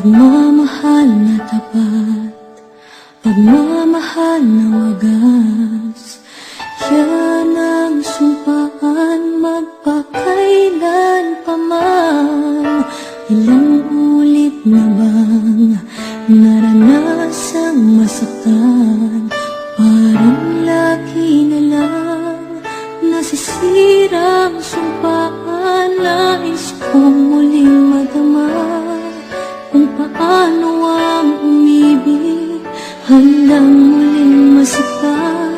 Pagmamahal na tapat Pagmamahal na wagas Yan ang sumpaan Magpakailan pa man. Ilang ulit na bang Naranasang masaktan? Parang lagi na lang Nasisirang sumpaan na isa kitang muling masaktan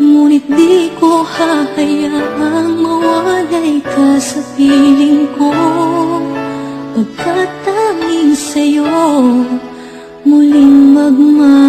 Ngunit di ko hahayaang mawalay ka sa piling ko. Pagkatanging sa'yo, muling magmahal